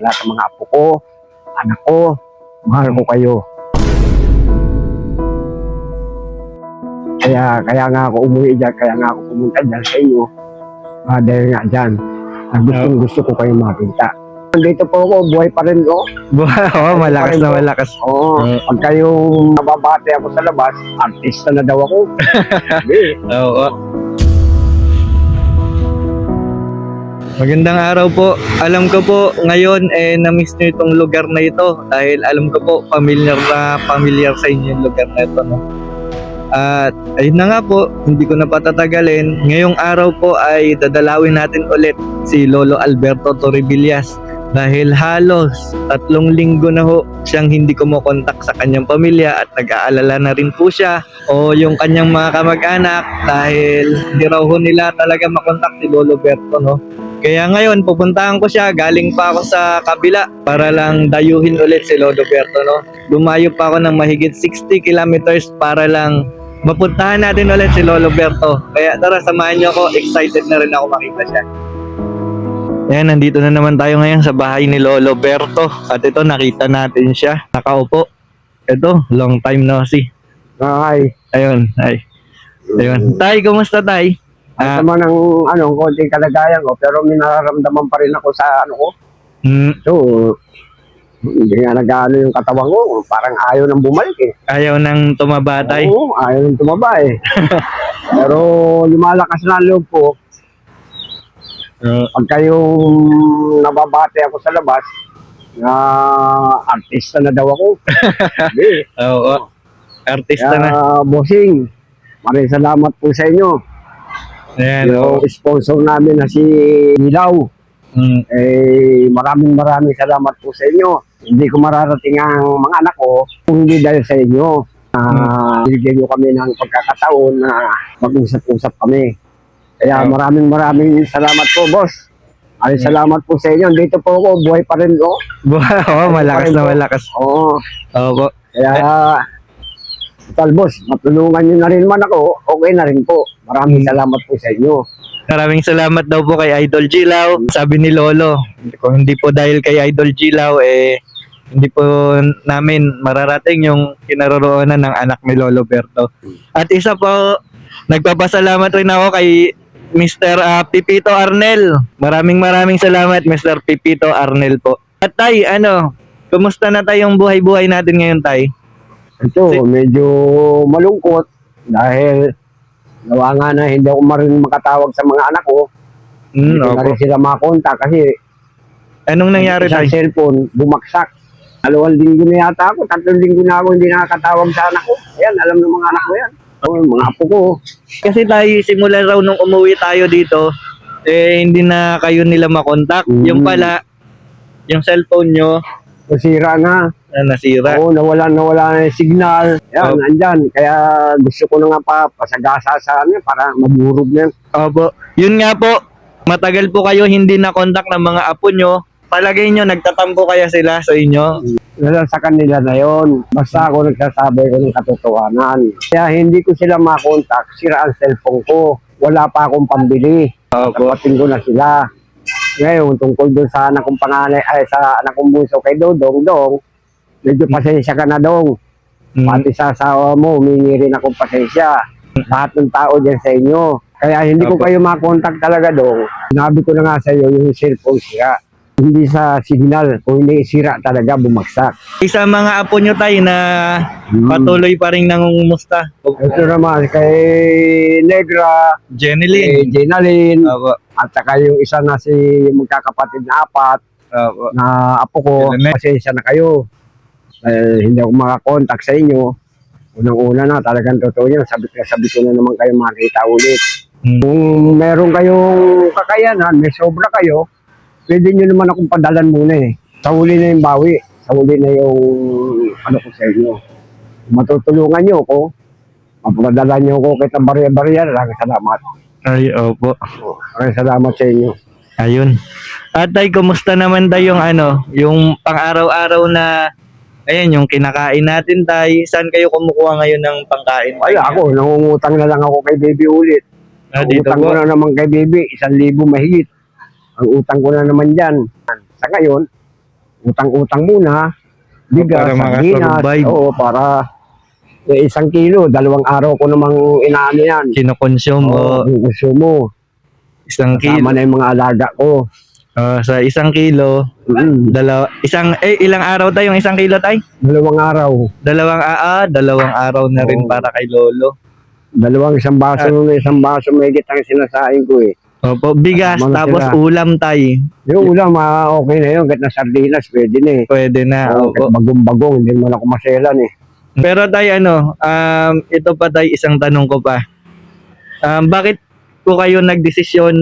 Lahat ng mga apo ko, anak ko, mahal ko kayo. Kaya, kaya nga ako umuwi dyan, kaya nga ako pumunta dyan sa inyo. Ah, dahil nga dyan, ah, gustong gusto ko kayo makita. Dito po ako, buhay pa rin ako. Oo, malakas na malakas. Oo, Mm. pag kayong nababate ako sa labas, artista na daw ako. Oo. Magandang araw po. Alam ko po ngayon eh na-miss niyo itong lugar na ito dahil alam ko po familiar na familiar sa inyo yung lugar na ito. No? At ayun na nga po, hindi ko na patatagalin. Ngayong araw po ay dadalawin natin ulit si Lolo Alberto Torribillas dahil halos tatlong linggo na ho siyang hindi kumukontak sa kanyang pamilya at nag-aalala na rin po siya o yung kanyang mga kamag-anak dahil hindi raw ho nila talaga makontak si Lolo Berto no. Kaya ngayon pupuntahan ko siya, galing pa ako sa kabila para lang dayuhin ulit si Lolo Berto no. Lumayo pa ako ng mahigit 60 kilometers para lang mapuntahan natin ulit si Lolo Berto. Kaya tara samahan niyo ako, excited na rin ako makita siya. Ayan, nandito na naman tayo ngayon sa bahay ni Lolo Berto. At ito, nakita natin siya. Nakaupo. Ito, long time no see. Ay, Ayun, ay. Ayun. Tay, kumusta tay? Ah. naman ang ano, konting kalagayan ko, pero may nararamdaman pa rin ako sa ano ko. Hmm, So, hindi nga nag-ano yung katawan ko. Parang ayaw nang bumalik eh. ayaw nang tumaba tay. Oo, ayaw nang tumaba eh. pero lumalakas na loob ko. Oo. Pag kayong nababate ako sa labas, na artista na daw ako. Hindi. Oo. Artista Kaya, na. bossing, maraming salamat po sa inyo. Ayan, oo. Yung sponsor namin na si Ilaw. Hmm, Eh, maraming maraming salamat po sa inyo. Hindi ko mararating ang mga anak ko kung hindi dahil sa inyo. Uh, Binigyan nyo kami ng pagkakataon na mag-usap-usap kami. Kaya Oh. maraming maraming salamat po, boss. Maraming salamat po sa inyo. Dito po ako, buhay pa rin ako. Oo, malakas na malakas. Oo. Opo. Kaya, tal boss, matulungan nyo na rin man ako, okay na rin po. Maraming salamat po sa inyo. Maraming salamat daw po kay Idol Gilaw. Sabi ni Lolo, kung hindi po dahil kay Idol Gilaw, eh, hindi po namin mararating yung kinaroroonan ng anak ni Lolo Berto. At isa po, nagpapasalamat rin ako kay Mr. ah, Pipito Arnel. Maraming maraming salamat Mr. Pipito Arnel po. At tay, ano, kumusta na tayong buhay-buhay natin ngayon tay? Ito, medyo malungkot dahil gawa nga na hindi ako marin makatawag sa mga anak ko. Hmm, Hindi ko na rin sila makontak kasi Anong nangyari sa tay? cellphone, bumagsak. Dalawang linggo na yata ako, tatlong linggo na ako hindi nakakatawag sa anak ko. Ayan, alam ng mga anak ko yan. Oh, mga apo ko. Kasi tayo, simula raw nung umuwi tayo dito, eh, hindi na kayo nila makontak. Mm. Yung pala, yung cellphone nyo, Nasira na. Na nasira. Oo, nawala, nawala na yung signal. Yan, Oh. nandyan. Kaya gusto ko na nga pa, pasagasa sa ano, para madurog na yun. Opo. Yun nga po, matagal po kayo hindi na contact ng mga apo nyo. Palagay nyo, nagtatampo kaya sila sa inyo. Nasa sa kanila na yon. Basta ako nagsasabi ko ng katotohanan. Kaya hindi ko sila makontak. Sira ang cellphone ko. Wala pa akong pambili. Opo. Kapating ko na sila. Ngayon, tungkol doon sa anak kong panganay, ay sa anak kong bunso kay Dodong, Dong, medyo pasensya ka na, Dong. Mm. Pati sa asawa mo, humingi rin akong pasensya. Lahat ng tao dyan sa inyo. Kaya hindi ko Opo. kayo makontak talaga, Dong. Sinabi ko na nga sa iyo, yung cellphone sira. Hindi sa signal, kung hindi sira talaga, bumagsak. Isa mga apo nyo tayo na Hmm. patuloy pa rin nangungumusta. Ito naman, kay Negra, kay Lynn. Jenalyn, Opo. at saka yung isa na si magkakapatid na apat, Opo. na apo ko, na. pasensya na kayo. Eh, hindi ako makakontak sa inyo. Unang-una na, talagang totoo yun. Sabi, sabi ko na naman kayo makita ulit. Hmm. Kung meron kayong kakayanan, may sobra kayo, pwede nyo naman akong padalan muna eh. Sa huli na yung bawi. Sa huli na yung ano ko sa inyo. Matutulungan nyo ako. Mapadala nyo ako kahit na barya-barya. Maraming salamat. Ay, opo. Maraming salamat sa inyo. Ayun. At tay, kumusta naman tayo yung ano, yung pang-araw-araw na ayan, yung kinakain natin tay. Saan kayo kumukuha ngayon ng pangkain? Ay, ako, nangungutang na lang ako kay baby ulit. Ah, Ang dito utang ko po. na naman kay baby, isang libo mahigit. Ang utang ko na naman dyan. Sa ngayon, utang-utang muna, bigas, Para sardinas, makasurvive. oo, para eh, isang kilo, dalawang araw ko namang inaano yan. Kinokonsume Oo, o yung consumo. isang kilo. Kasama na yung mga alaga ko. Ah, sa isang kilo, Mm, dalawa, isang, eh, ilang araw tayo yung isang kilo tayo? dalawang araw. Dalawang, ah, ah, dalawang araw na rin Oo. para kay Lolo. Dalawang isang baso, Ah. isang baso may ang sinasain ko eh. Opo, bigas, Mga tapos sila. ulam tayo. Yung ulam, ah, okay na yun. Kahit na sardinas, pwede na eh. Pwede na, Oo, opo. kahit bagong-bagong, hindi naman ako maselan eh. Pero tayo ano, um, ito pa tayo isang tanong ko pa. Um, bakit po kayo nagdesisyon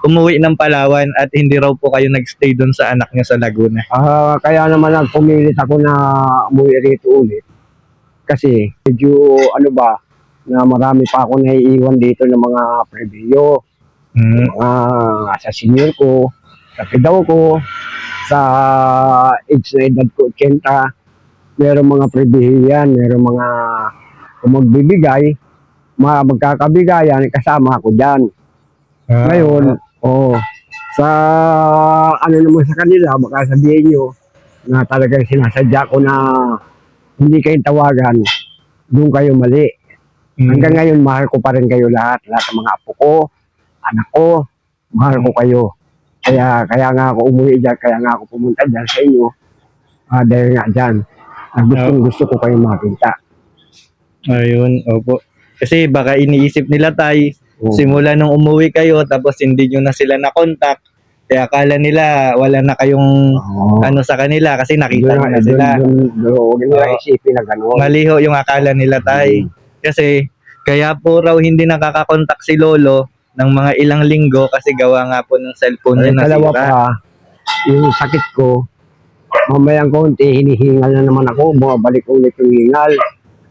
umuwi ng Palawan at hindi raw po kayo nagstay doon sa anak niyo sa Laguna? Ah, kaya naman nagpumilit ako na umuwi rito ulit. Kasi medyo ano ba, na marami pa ako naiiwan dito ng mga preview. Hmm. Mga sa senior ko, sa pidaw ko, sa age na edad ko 80, meron mga preview yan, meron mga kung magbibigay, mga magkakabigayan, kasama ako dyan. Ah, Ngayon, oh, sa ano naman sa kanila, baka sabihin nyo na talagang sinasadya ko na hindi kayo tawagan, doon kayo mali. hmm. Hanggang ngayon, mahal ko pa rin kayo lahat. Lahat ng mga apo ko, anak ko, mahal ko kayo. Kaya, kaya nga ako umuwi dyan, kaya nga ako pumunta dyan sa inyo. Ah, dahil nga dyan, ah, gusto, gusto ko kayo makita. Ayun, opo. Kasi baka iniisip nila tay, Oh. simula nung umuwi kayo tapos hindi nyo na sila na-contact. Kaya akala nila wala na kayong Oo. ano sa kanila kasi nakita nyo na sila. doon, doon, huwag nila isipin na gano'n. Maliho yung akala nila tay. Kasi kaya po raw hindi nakakakontak si Lolo ng mga ilang linggo kasi gawa nga po ng cellphone niya Ay, dalawa nasira. pa, yung sakit ko, mamayang konti, hinihingal na naman ako, bumabalik ulit yung hingal.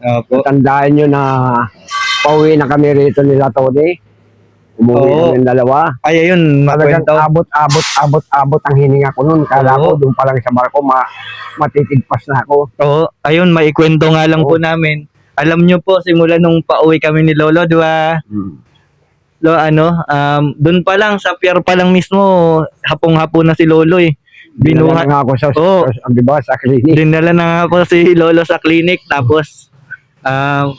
Opo. Tandaan nyo na pauwi na kami rito nila Tony. Umuwi Oo. kami dalawa. Ay, ayun, Talagang makwento. abot, abot, abot, abot ang hininga ko noon. Kala Oo. ko doon pa lang sa barko, ma matitigpas na ako. Oo, ayun, maikwento nga lang po namin. Alam nyo po, simula nung pauwi kami ni Lolo, di ba? Lo, ano, um, doon pa lang, sa pier pa lang mismo, hapong-hapo na si Lolo eh. Binuha Binuhat, nga ako sa, Oo. sa, di ba, sa clinic. dinala na nga po si Lolo sa clinic, tapos, um,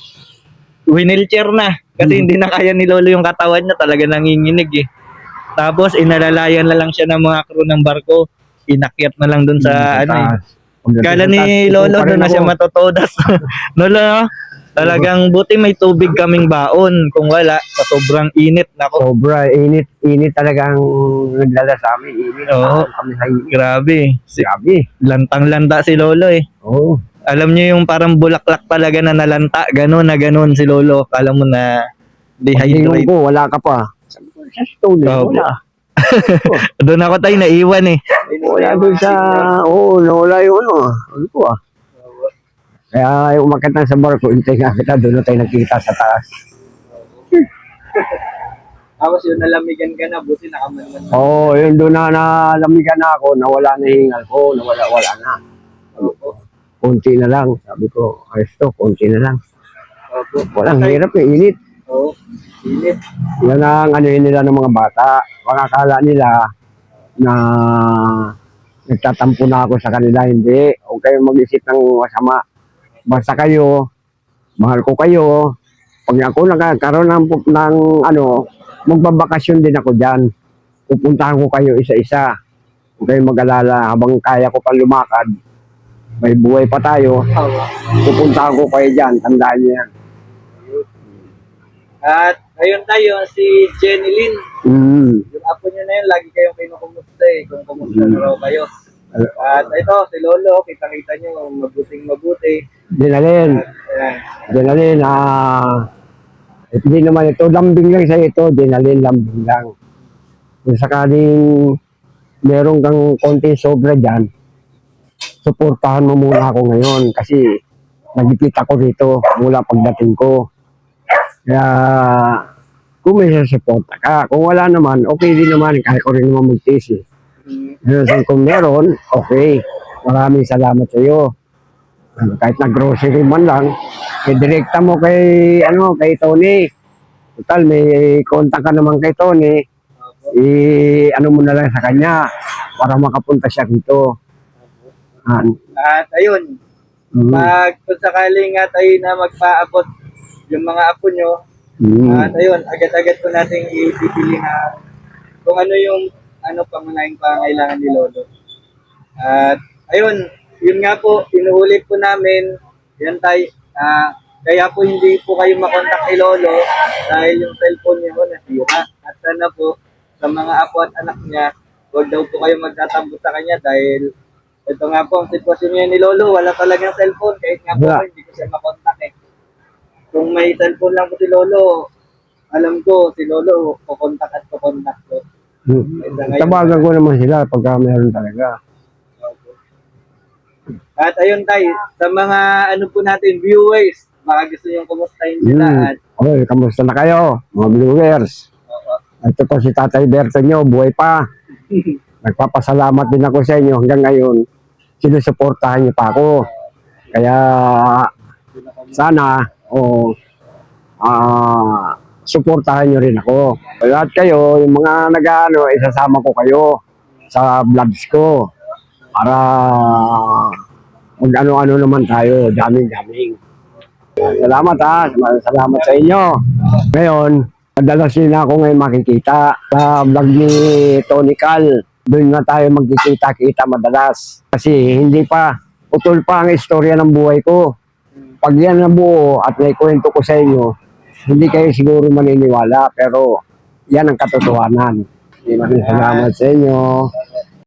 wheelchair na. Kasi Hmm. hindi na kaya ni Lolo yung katawan niya, talaga nanginginig eh. Tapos, inalalayan na lang siya ng mga crew ng barko. Inakyat na lang doon sa, ano eh. Kala ni Lolo, doon na siya matotodas. Lolo, talagang buti may tubig kaming baon. Kung wala, sa sobrang init. Nako, Sobra, init, init talagang nagdala sa amin. Init Oo. kami sa init. grabe. Si, Grabe. lantang-lanta si Lolo eh. Oo. Alam niyo yung parang bulaklak talaga na nalanta, gano'n na gano'n si Lolo. Kala mo na dehydrate. ko, wala ka pa. Sabi ko, sa stone, Oo. wala. Doon ako tayo naiwan eh. Wala doon sa, oo, nawala yung ano, ano ko ah. Kaya yung umakit na sa barko, hintay nga kita, doon na tayo nakita sa taas. Tapos yun, nalamigan ka na, buti nakamanman. Oo, oh, yun doon na nalamigan na ako, nawala na hingal ko, nawala, wala na. Kunti na lang, sabi ko, ayos to, kunti na lang. Opo. Walang hirap eh, init. Oo, init. Yan ang ano yun nila ng mga bata. Baka akala nila na nagtatampo na ako sa kanila. Hindi. Huwag kayong mag-isip ng masama. Basta kayo, mahal ko kayo. Pag ako nagkakaroon ng, ng ano, magbabakasyon din ako dyan. Pupuntahan ko kayo isa-isa. Huwag kayong mag-alala. Habang kaya ko pa lumakad, may buhay pa tayo. Pupuntahan ko kayo dyan. Tandaan niyo yan. At ayun tayo, si Jenny Lynn. Mm. Yung apo niyo na yun, lagi kayong kinukumusta eh, kung kumusta na raw kayo. At ito, si Lolo, kita-kita niyo, mabuting mabuti. Dinalin. Ayan. Dinalin, ah, hindi naman ito, lambing lang sa ito, dinalin, lambing lang. Kung sakaling meron kang konti sobra dyan, suportahan mo muna ako ngayon kasi nagipit ako rito mula pagdating ko. Kaya, kung may susuporta ka, kung wala naman, okay din naman, kaya ko rin naman magtis eh. Pero kung meron, okay. Maraming salamat sa iyo. Ano, kahit na grocery man lang, i-direkta mo kay, ano, kay Tony. Total, may contact ka naman kay Tony. I, ano mo na lang sa kanya para makapunta siya dito. Ah, At ayun, mm, pag kung sakaling nga tayo na magpaabot yung mga apo nyo, mm. at ayun, agad-agad po natin ibibili na kung ano yung ano pangunahing pangailangan ni Lolo. At ayun, yun nga po, inuulit po namin, yan tayo, ah, kaya po hindi po kayo makontak kay Lolo dahil yung cellphone niya po nasira. At sana po, sa mga apo at anak niya, huwag daw po kayo magtatampo sa kanya dahil ito nga po sitwasyon niya ni Lolo, wala talagang cellphone kahit nga po Wala. hindi ko siya makontak eh. Kung may cellphone lang po si Lolo, alam ko si Lolo kukontak at kukontak ko. Mm. Tawagan ko naman sila pagka meron talaga. At ayun tayo, sa mga ano po natin, viewers, baka gusto nyo kumustahin sila Mm. at Okay, kamusta na kayo, mga viewers? Ito po si Tatay Berto nyo, buhay pa. Nagpapasalamat din ako sa inyo hanggang ngayon. Sinusuportahan niyo pa ako. Kaya sana, o ah, suportahan niyo rin ako. At kayo, yung mga nag-ano, isasama ko kayo sa vlogs ko para mag ano-ano naman tayo, daming-daming. Salamat ha, salamat sa inyo. Ngayon, madalas din ako ngayon makikita sa vlog ni Tony Cal. Doon na tayo magkikita-kita madalas. Kasi hindi pa, utol pa ang istorya ng buhay ko. Pag yan nabuo at may kwento ko sa inyo, hindi kayo siguro maniniwala, pero yan ang katotohanan. Maraming salamat sa inyo.